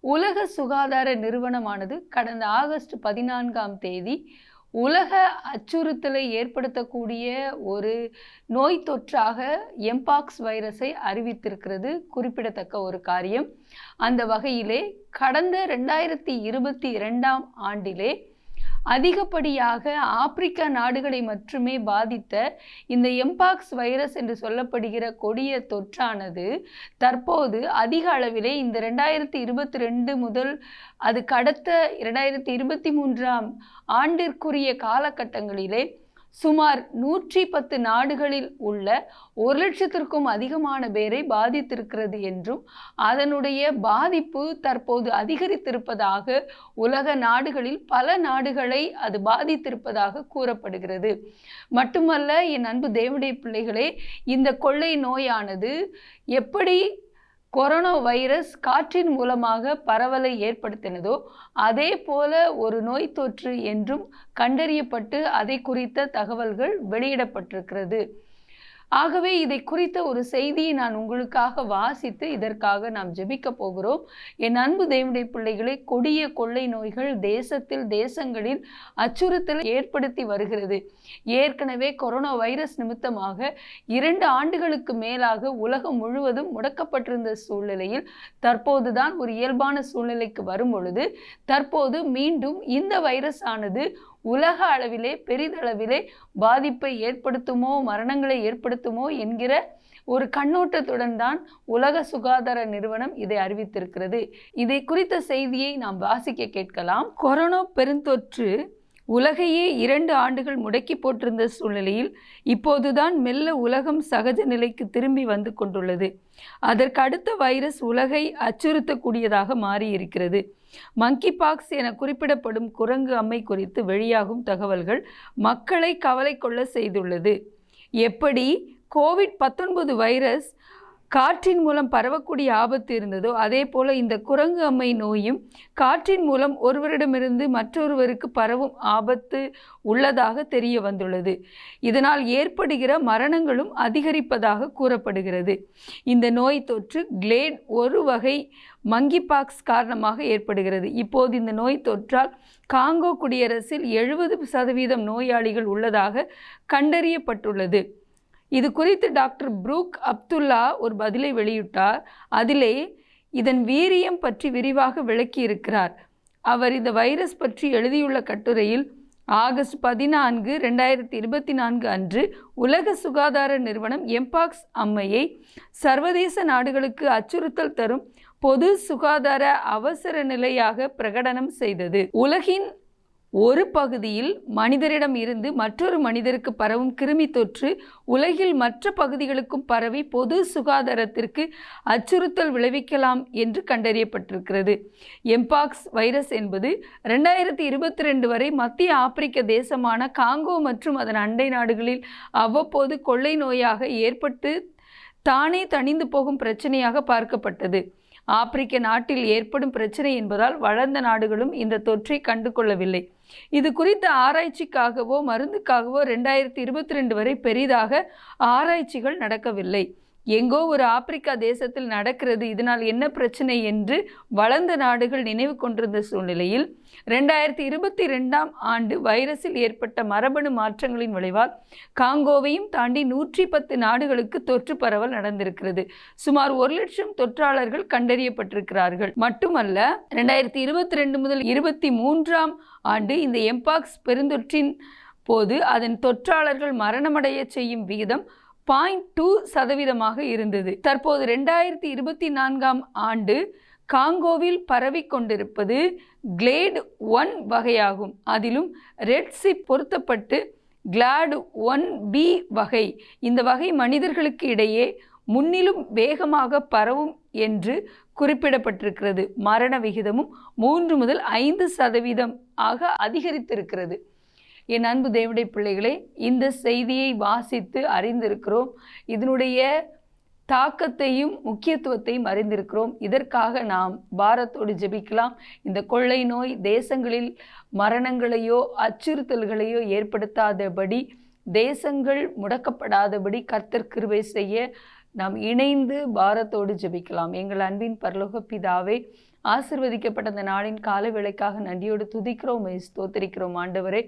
உலக சுகாதார நிறுவனமானது கடந்த ஆகஸ்ட் பதினான்காம் தேதி உலக அச்சுறுத்தலை ஏற்படுத்தக்கூடிய ஒரு நோய் தொற்றாக எம்பாக்ஸ் வைரஸை அறிவித்திருக்கிறது. குறிப்பிடத்தக்க ஒரு காரியம். அந்த வகையிலே கடந்த ரெண்டாயிரத்தி இருபத்தி இரண்டாம் ஆண்டிலே அதிகப்படியாக ஆப்பிரிக்க நாடுகளை மட்டுமே பாதித்த இந்த எம்பாக்ஸ் வைரஸ் என்று சொல்லப்படுகிற கொடிய தொற்றானது தற்போது அதிக அளவிலே இந்த ரெண்டாயிரத்தி இருபத்தி ரெண்டு முதல் அது கடத்த இரண்டாயிரத்தி இருபத்தி மூன்றாம் ஆண்டிற்குரிய காலகட்டங்களிலே சுமார் நூற்றி பத்து நாடுகளில் உள்ள ஒரு லட்சத்திற்கும் அதிகமான பேரை பாதித்திருக்கிறது என்றும் அதனுடைய பாதிப்பு தற்போது அதிகரித்திருப்பதாக உலக நாடுகளில் பல நாடுகளை அது பாதித்திருப்பதாக கூறப்படுகிறது. மட்டுமல்ல என் அன்பு தேவடைய பிள்ளைகளே இந்த கொள்ளை நோயானது எப்படி கொரோனா வைரஸ் காற்றின் மூலமாக பரவலை ஏற்படுத்தினதோ அதே போல ஒரு நோய் தொற்று என்றும் கண்டறியப்பட்டு அதை குறித்த தகவல்கள் வெளியிடப்பட்டிருக்கிறது. ஆகவே இதை குறித்த ஒரு செய்தியை நான் உங்களுக்காக வாசித்து இதற்காக நாம் ஜெபிக்க போகிறோம். என் அன்பு தேவனுடைய பிள்ளைகளை கொடிய கொள்ளை நோய்கள் தேசத்தில் தேசங்களில் அச்சுறுத்தல் ஏற்படுத்தி வருகிறது. ஏற்கனவே கொரோனா வைரஸ் நிமித்தமாக இரண்டு ஆண்டுகளுக்கு மேலாக உலகம் முழுவதும் முடக்கப்பட்டிருந்த சூழ்நிலையில் தற்போதுதான் ஒரு இயல்பான சூழ்நிலைக்கு வரும் பொழுது தற்போது மீண்டும் இந்த வைரஸ் ஆனது உலக அளவிலே பெரிதளவிலே பாதிப்பை ஏற்படுத்துமோ மரணங்களை ஏற்படுத்துமோ என்கிற ஒரு கண்ணோட்டத்துடன் தான் உலக சுகாதார நிறுவனம் இதை அறிவித்திருக்கிறது. இதை குறித்த செய்தியை நாம் வாசிக்க கேட்கலாம். கொரோனா பெருந்தொற்று உலகையே இரண்டு ஆண்டுகள் முடக்கி போட்டிருந்த சூழ்நிலையில் இப்போதுதான் மெல்ல உலகம் சகஜ நிலைக்கு திரும்பி வந்து கொண்டுள்ளது. அதற்கு அடுத்த வைரஸ் உலகை அச்சுறுத்தக்கூடியதாக மாறியிருக்கிறது. மங்கி பாக்ஸ் என குறிப்பிடப்படும் குரங்கு அம்மை குறித்து வெளியாகும் தகவல்கள் மக்களை கவலை கொள்ள செய்துள்ளது. எப்படி? கோவிட் பத்தொன்பது வைரஸ் காற்றின் மூலம் பரவக்கூடிய ஆபத்து இருந்ததோ அதே போல இந்த குரங்கு அம்மை நோயும் காற்றின் மூலம் ஒருவரிடமிருந்து மற்றொருவருக்கு பரவும் ஆபத்து உள்ளதாக தெரிய வந்துள்ளது. இதனால் ஏற்படுகிற மரணங்களும் அதிகரிப்பதாக கூறப்படுகிறது. இந்த நோய் தொற்று கிளேட் ஒரு வகை மங்கிபாக்ஸ் காரணமாக ஏற்படுகிறது. இப்போது இந்த நோய் தொற்றால் காங்கோ குடியரசில் எழுபது சதவீதம் நோயாளிகள் உள்ளதாக கண்டறியப்பட்டுள்ளது. இது குறித்து டாக்டர் புரூக் அப்துல்லா ஒரு பதிலை வெளியிட்டார். அதிலே இதன் வீரியம் பற்றி விரிவாக விளக்கியிருக்கிறார். அவர் இந்த வைரஸ் பற்றி எழுதியுள்ள கட்டுரையில் ஆகஸ்ட் பதினான்கு ரெண்டாயிரத்தி இருபத்தி நான்கு அன்று உலக சுகாதார நிறுவனம் எம்பாக்ஸ் அம்மையை சர்வதேச நாடுகளுக்கு அச்சுறுத்தல் தரும் பொது சுகாதார அவசர நிலையாக பிரகடனம் செய்தது. உலகின் ஒரு பகுதியில் மனிதரிடம் இருந்து மற்றொரு மனிதருக்கு பரவும் கிருமி தொற்று உலகில் மற்ற பகுதிகளுக்கும் பரவி பொது சுகாதாரத்திற்கு அச்சுறுத்தல் விளைவிக்கலாம் என்று கண்டறியப்பட்டிருக்கிறது. எம்பாக்ஸ் வைரஸ் என்பது ரெண்டாயிரத்தி இருபத்தி ரெண்டு வரை மத்திய ஆப்பிரிக்க தேசமான காங்கோ மற்றும் அதன் அண்டை நாடுகளில் அவ்வப்போது கொள்ளை நோயாக ஏற்பட்டு தானே தணிந்து போகும் பிரச்சனையாக பார்க்கப்பட்டது. ஆப்பிரிக்க நாட்டில் ஏற்படும் பிரச்சனை என்பதால் வளர்ந்த நாடுகளும் இந்த தொற்றை கண்டு கொள்ளவில்லை இது குறித்த ஆராய்ச்சிக்காகவோ மருந்துக்காகவோ ரெண்டாயிரத்தி இருபத்தி ரெண்டு வரை பெரிதாக ஆராய்ச்சிகள் நடக்கவில்லை. எங்கோ ஒரு ஆப்பிரிக்கா தேசத்தில் நடக்கிறது இதனால் என்ன பிரச்சனை என்று வளர்ந்த நாடுகள் நினைவு கொண்டிருந்த சூழ்நிலையில் ரெண்டாயிரத்தி இருபத்தி ரெண்டாம் ஆண்டு வைரஸில் ஏற்பட்ட மரபணு மாற்றங்களின் விளைவால் காங்கோவையும் தாண்டி நூற்றி பத்து நாடுகளுக்கு தொற்று பரவல் நடந்திருக்கிறது. சுமார் ஒரு லட்சம் தொற்றாளர்கள் கண்டறியப்பட்டிருக்கிறார்கள். மட்டுமல்ல ரெண்டாயிரத்தி இருபத்தி ரெண்டு முதல் இருபத்தி மூன்றாம் ஆண்டு இந்த எம்பாக்ஸ் பெருந்தொற்றின் போது அதன் தொற்றாளர்கள் மரணமடைய செய்யும் விகிதம் பாயிண்ட் டூ சதவீதமாக இருந்தது. தற்போது ரெண்டாயிரத்தி இருபத்தி நான்காம் ஆண்டு காங்கோவில் பரவிக் கொண்டிருப்பது கிளேடு ஒன் வகையாகும். அதிலும் ரெட்ஸி பொருத்தப்பட்டு கிளாடு ஒன் பி வகை. இந்த வகை மனிதர்களுக்கு இடையே முன்னிலும் வேகமாக பரவும் என்று குறிப்பிடப்பட்டிருக்கிறது. மரண விகிதமும் மூன்று முதல் ஐந்து சதவீதம் ஆக அதிகரித்திருக்கிறது. என் அன்பு தேவடைய பிள்ளைகளே இந்த செய்தியை வாசித்து அறிந்திருக்கிறோம். இதனுடைய தாக்கத்தையும் முக்கியத்துவத்தையும் அறிந்திருக்கிறோம். இதற்காக நாம் பாரத்தோடு ஜெபிக்கலாம். இந்த கொள்ளை நோய் தேசங்களில் மரணங்களையோ அச்சுறுத்தல்களையோ ஏற்படுத்தாதபடி தேசங்கள் முடக்கப்படாதபடி கர்த்தர் கிருவை செய்ய நாம் இணைந்து பாரத்தோடு ஜெபிக்கலாம். எங்கள் அன்பின் பரலோக பிதாவே ஆசிர்வதிக்கப்பட்ட இந்த நாளின் கால விலைக்காக நன்றியோடு துதிக்கிறோம் ஸ்தோத்திரிக்கிறோம். ஆண்டவரே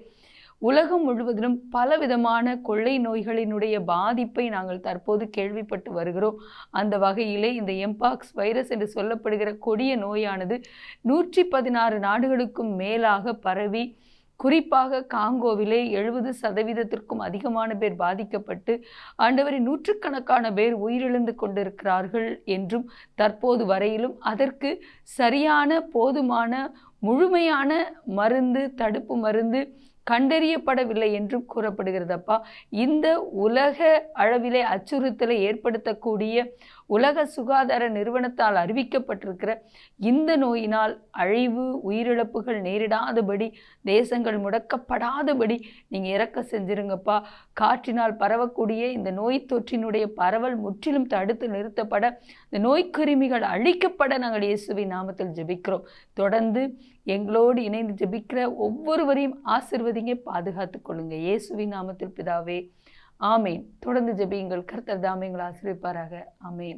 உலகம் முழுவதிலும் பலவிதமான கொள்ளை நோய்களினுடைய பாதிப்பை நாங்கள் தற்போது கேள்விப்பட்டு வருகிறோம். அந்த வகையிலே இந்த எம்பாக்ஸ் வைரஸ் என்று சொல்லப்படுகிற கொடிய நோயானது நூற்றி பதினாறு நாடுகளுக்கும் மேலாக பரவி குறிப்பாக காங்கோவிலே எழுபது சதவீதத்திற்கும் அதிகமான பேர் பாதிக்கப்பட்டு ஆண்டவரை நூற்றுக்கணக்கான பேர் உயிரிழந்து கொண்டிருக்கிறார்கள் என்றும் தற்போது வரையிலும் அதற்கு சரியான போதுமான முழுமையான மருந்து தடுப்பு மருந்து கண்டறியப்படவில்லை என்றும் கூறப்படுகிறதப்பா. இந்த உலக அளவிலே அச்சுறுத்தலை ஏற்படுத்தக்கூடிய உலக சுகாதார நிறுவனத்தால் அறிவிக்கப்பட்டிருக்கிற இந்த நோயினால் அழிவு உயிரிழப்புகள் நேரிடாதபடி தேசங்கள் முடக்கப்படாதபடி நீங்கள் இறக்க செஞ்சிருங்கப்பா. காற்றினால் பரவக்கூடிய இந்த நோய் தொற்றினுடைய பரவல் முற்றிலும் தடுத்து நிறுத்தப்பட இந்த நோய்க்கிருமிகள் அழிக்கப்பட நாங்கள் இயேசுவை நாமத்தில் ஜெபிக்கிறோம். தொடர்ந்து எங்களோடு இணைந்து ஜெபிக்கிற ஒவ்வொருவரையும் ஆசிர்வதிங்க பாதுகாத்து கொள்ளுங்க. இயேசுவின் நாமத்தில் பிதாவே ஆமேன். தொடர்ந்து ஜெபியுங்கள். கர்த்தர் தாமே எங்களை ஆசிரியப்பாராக ஆமேன்.